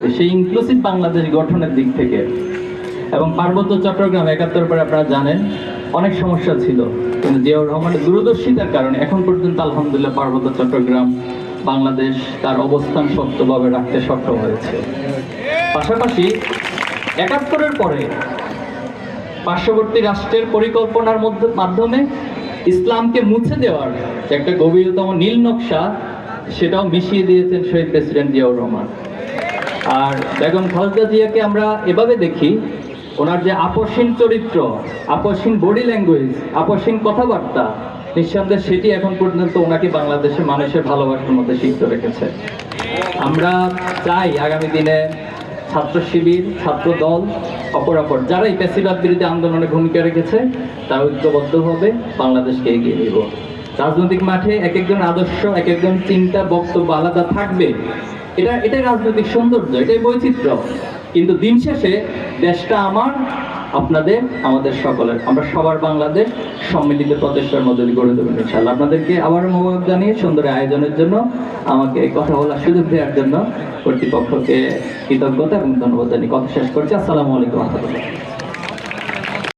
সেই ইনক্লুসিভ বাংলাদেশ গঠনের দিক থেকে। এবং পার্বত্য চট্টগ্রাম একাত্তর পরে আপনারা জানেন, অনেক সমস্যা ছিল। কিন্তু জিয়াউর রহমানের দূরদর্শিতার কারণে এখন পর্যন্ত আলহামদুলিল্লাহ পার্বত্য চট্টগ্রাম বাংলাদেশ তার অবস্থান শক্তভাবে রাখতে সক্ষম হয়েছে। পাশাপাশি একাত্তরের পরে পার্শ্ববর্তী রাষ্ট্রের পরিকল্পনার মধ্যে মাধ্যমে ইসলামকে মুছে দেওয়ার একটা গভীরতম নীল নকশা, সেটাও মিশিয়ে দিয়েছেন শহীদ প্রেসিডেন্ট জিয়াউর রহমান। আর বেগম খালেদা জিয়াকে আমরা এভাবে দেখি, ওনার যে আপসীন চরিত্র আপসীন বডি ল্যাঙ্গুয়েজ আপসীন কথাবার্তা, নিঃসন্দেহে সেটি এখন পর্যন্ত ওনাকে বাংলাদেশের মানুষের ভালোবাসার মধ্যে সিদ্ধ রেখেছে। আমরা চাই আগামী দিনে ছাত্র শিবির, ছাত্র দল অপরাপর যারা এই পেশিবাদ বিরোধী আন্দোলনে ভূমিকা রেখেছে, তারা ঐক্যবদ্ধভাবে বাংলাদেশকে এগিয়ে নিব। রাজনৈতিক মাঠে এক একজন আদর্শ, এক একজন চিন্তা, বক্তব্য আলাদা থাকবে। এটা, এটাই রাজনৈতিক সৌন্দর্য, এটাই বৈচিত্র্য। কিন্তু দিন শেষে দেশটা আমার, আপনাদের, আমাদের সকলের। আমরা সবার বাংলাদেশ সম্মিলিত প্রচেষ্টার মধ্যে গড়ে দেবেন ইনশাল্লাহ আপনাদেরকে আবার মোবাইল জানিয়ে সুন্দর আয়োজনের জন্য, আমাকে কথা বলার সুযোগ দেওয়ার জন্য কর্তৃপক্ষকে কৃতজ্ঞতা এবং ধন্যবাদ জানিয়ে কথা শেষ করছি। আসসালামু আলাইকুম রহমতুল্লাহ।